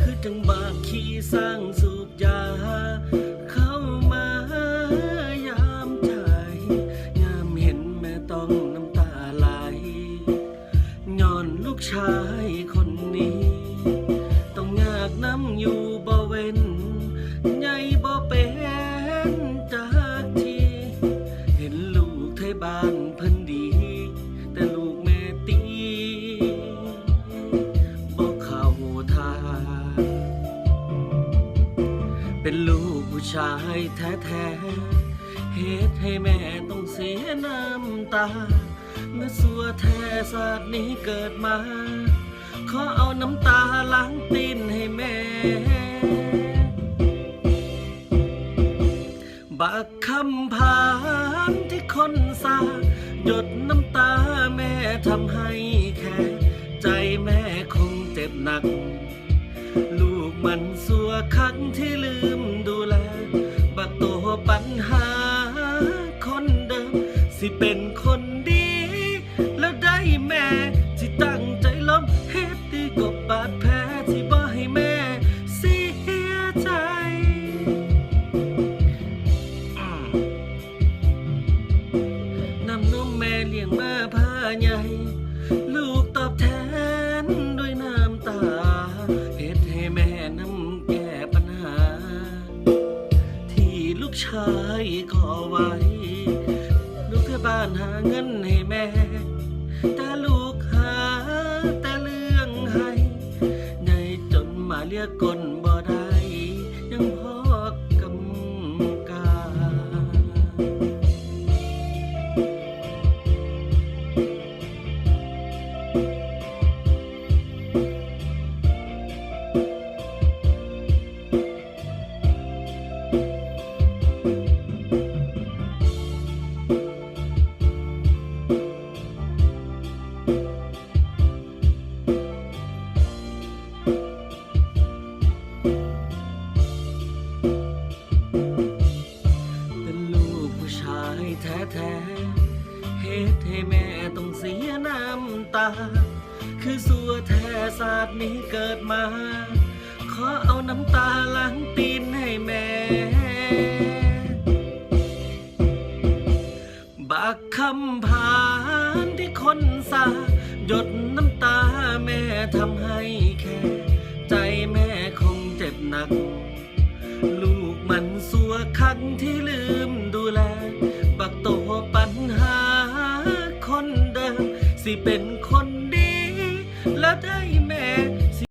คือจังบางขี้สร้างสูบยา เข้ามายามใจ ยามเห็นแม่ต้องน้ำตาไหลย้อนลูกชายคนนี้ ต้องยากน้ำอยู่บ่เว้น เป็นลูกผู้ชายแท้ๆเหตุให้แม่ต้องเสียน้ำตาเมื่อสัวแท้ศาสตร์นี้เกิดมา ขอเอาน้ำตาล้างตีนให้แม่ บักคำพานที่คนสาหยดน้ำตาแม่ทำให้ มันสัวคักที่ลืมดูแล บักตัวปัญหาคนเดิม สิเป็นคนดี แล้วได้แม่ที่ตั้งใจล้มเฮ็ดดีกว่าบาดแผลที่บ่ให้แม่เสียใจนำนมแม่เลี้ยงมาผ้าใหญ่ ชายขอไว้ลูกที่บ้านหาเงินให้แม่ แต่ลูกหาแต่เรื่องให้ในจนมาเรียกกลบ่ได้ ชายแท้เหตุให้แม่ต้องเสียน้ำตา คือสัวแท้ศาสตร์นี้เกิดมา ขอเอาน้ำตาล้างตีนให้แม่ บักคำผานที่คนสาหยดน้ำตาแม่ทำให้แค่ ใจแม่คงเจ็บหนัก ลูกมันสัวคันที่ลืม สิเป็นคนดี และได้